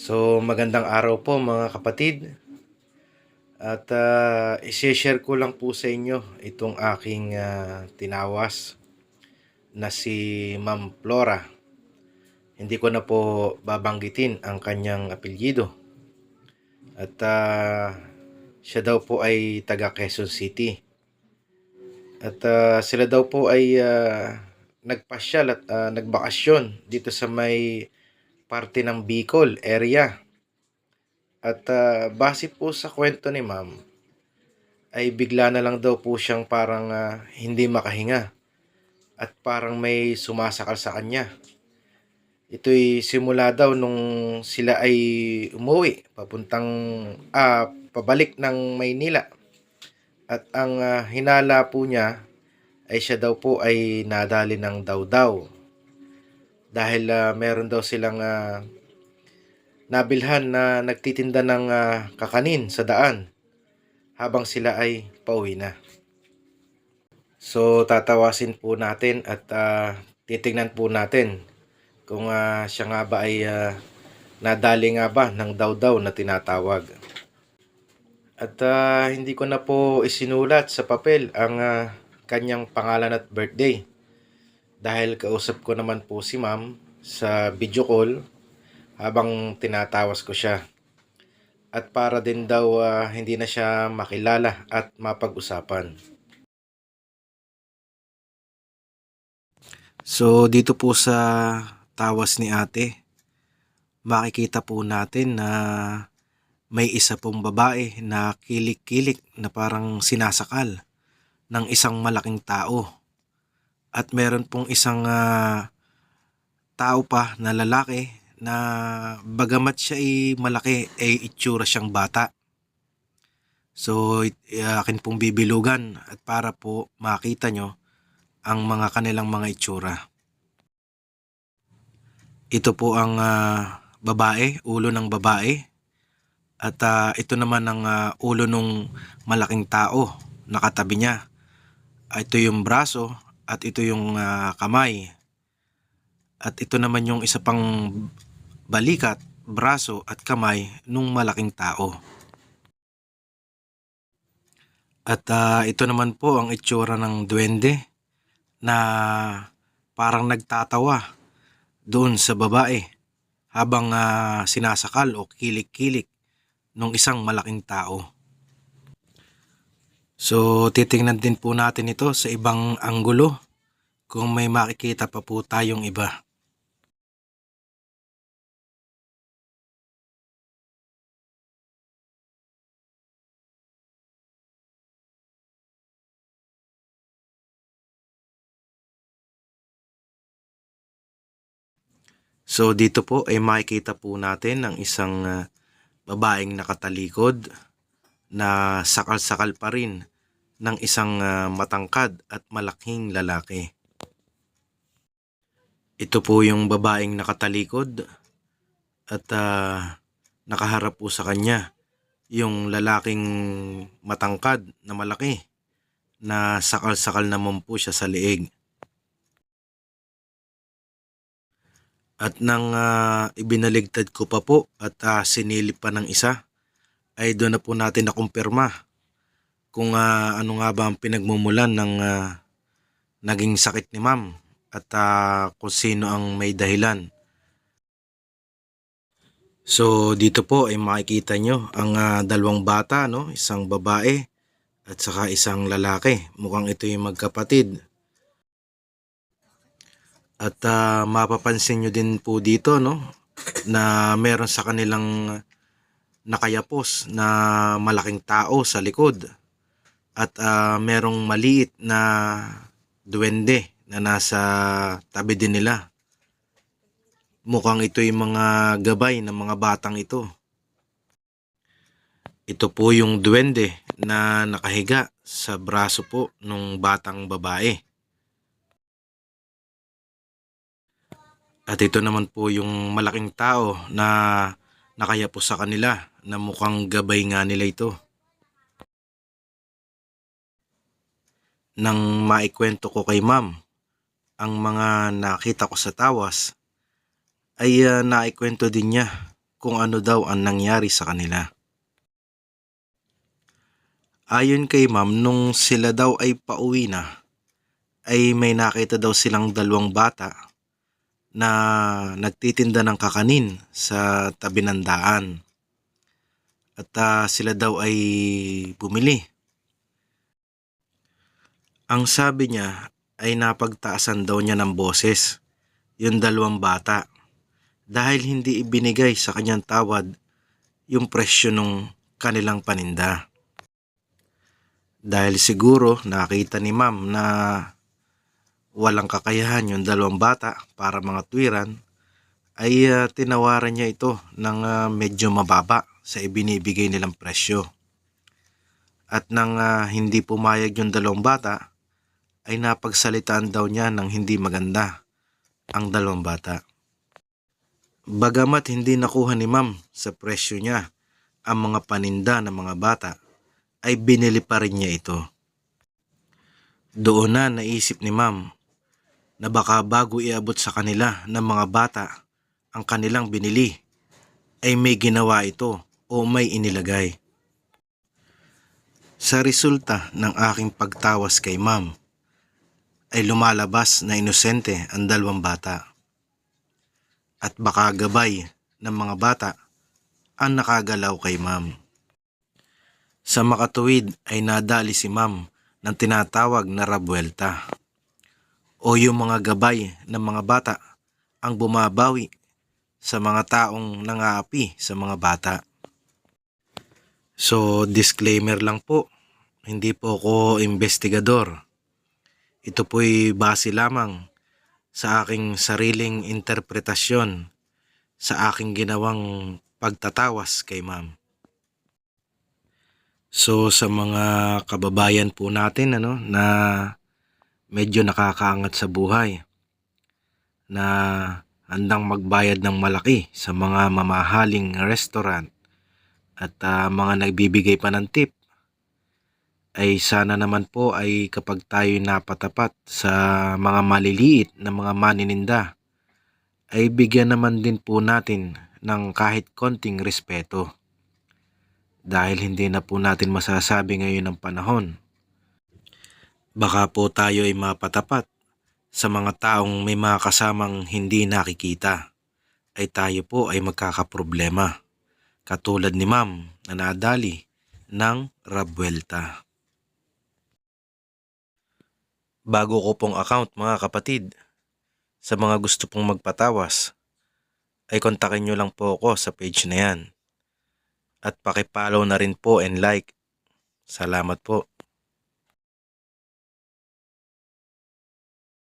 So, magandang araw po mga kapatid. At ah, isi-share ko lang po sa inyo itong aking ah, tinawas na si Ma'am Flora. Hindi ko na po babanggitin ang kanyang apelyido. At ah, siya daw po ay taga Quezon City. At ah, sila daw po ay ah, nagpasyal at ah, nagbakasyon dito sa may parte ng Bicol area. At ah, base po sa kwento ni ma'am, ay bigla na lang daw po siyang parang ah, hindi makahinga. At parang may sumasakal sa kanya. Ito'y simula daw nung sila ay umuwi, papuntang, ah, pabalik ng Maynila. At ang ah, hinala po niya ay siya daw po ay nadali ng daw-daw dahil ah, meron daw silang ah, nabilhan na nagtitinda ng ah, kakanin sa daan habang sila ay pauwi na. So tatawasin po natin at ah, titingnan po natin kung ah, siya nga ba ay ah, nadali nga ba ng daw-daw na tinatawag. At ah, hindi ko na po isinulat sa papel ang ah, kanyang pangalan at birthday dahil kausap ko naman po si ma'am sa video call habang tinatawas ko siya. At para din daw ah, hindi na siya makilala at mapag-usapan. So dito po sa tawas ni ate, makikita po natin na may isa pong babae na kilik-kilik na parang sinasakal ng isang malaking tao. At meron pong isang ah, tao pa na lalaki na bagamat siya ay malaki ay itsura siyang bata. So it- akin pong bibilugan at para po makita nyo ang mga kanilang mga itsura. Ito po ang ah, babae, ulo ng babae. At ah, ito naman ang ah, ulo ng malaking tao na katabi niya. Ito yung braso at ito yung ah, kamay. At ito naman yung isa pang balikat, braso at kamay nung malaking tao. At ah, ito naman po ang itsura ng duwende na parang nagtatawa doon sa babae habang ah, sinasakal o kilik-kilik ng isang malaking tao. So titingnan din po natin ito sa ibang anggulo kung may makikita pa po tayong iba. So dito po ay makikita po natin ang isang ah, babaeng nakatalikod na sakal-sakal pa rin ng isang ah, matangkad at malaking lalaki. Ito po yung babaeng nakatalikod at ah, nakaharap po sa kanya yung lalaking matangkad na malaki na sakal-sakal naman po siya sa leeg. At nang ah, ibinaligtad ko pa po at ah, sinilip pa ng isa, ay doon na po natin nakumpirma kung ah, ano nga ba ang pinagmumulan ng ah, naging sakit ni ma'am at ah, kung sino ang may dahilan. So dito po ay makikita nyo ang ah, dalawang bata, no? isang babae at saka isang lalaki. Mukhang ito yung magkapatid. At ah, mapapansin nyo din po dito no na meron sa kanilang nakayapos na malaking tao sa likod. At ah, merong maliit na duwende na nasa tabi din nila. Mukhang ito yung mga gabay ng mga batang ito. Ito po yung duwende na nakahiga sa braso po ng batang babae. At ito naman po yung malaking tao na nakayapo sa kanila na mukhang gabay nga nila ito. Nang maikwento ko kay ma'am ang mga nakita ko sa tawas ay ah, naikwento din niya kung ano daw ang nangyari sa kanila. Ayon kay ma'am, nung sila daw ay pauwi na, ay may nakita daw silang dalawang bata na nagtitinda ng kakanin sa tabi ng daan. At ah, sila daw ay bumili. Ang sabi niya ay napagtaasan daw niya ng boses yung dalawang bata dahil hindi ibinigay sa kanyang tawad yung presyo ng kanilang paninda. Dahil siguro nakita ni ma'am na walang kakayahan yung dalawang bata para mga tuwiran, ay ah, tinawaran niya ito ng ah, medyo mababa sa ibinibigay nilang presyo. At nang ah, hindi pumayag yung dalawang bata, ay napagsalitaan daw niya ng hindi maganda ang dalawang bata. Bagamat hindi nakuha ni ma'am sa presyo niya ang mga paninda ng mga bata, ay binili pa rin niya ito. Doon na naisip ni ma'am na baka bago iabot sa kanila ng mga bata ang kanilang binili, ay may ginawa ito o may inilagay. Sa resulta ng aking pagtawas kay ma'am, ay lumalabas na inosente ang dalawang bata. At baka gabay ng mga bata ang nakagalaw kay ma'am. Sa makatuwid ay nadali si ma'am ng tinatawag na rabuelta o yung mga gabay ng mga bata ang bumabawi sa mga taong nangaapi sa mga bata. So disclaimer lang po, hindi po ako investigador. Ito po'y base lamang sa aking sariling interpretasyon sa aking ginawang pagtatawas kay ma'am. So sa mga kababayan po natin ano na medyo nakakaangat sa buhay na handang magbayad ng malaki sa mga mamahaling restaurant at ah, mga nagbibigay pa ng tip ay sana naman po ay kapag tayo napatapat sa mga maliliit na mga manininda ay bigyan naman din po natin ng kahit konting respeto dahil hindi na po natin masasabi ngayon ng panahon. Baka po tayo ay mapatapat sa mga taong may mga kasamang hindi nakikita ay tayo po ay magkakaproblema katulad ni ma'am na nadali ng Rabuelta. Bago ko pong account mga kapatid, sa mga gusto pong magpatawas, ay kontakin nyo lang po ako sa page na yan. At pakipollow na rin po and like. Salamat po.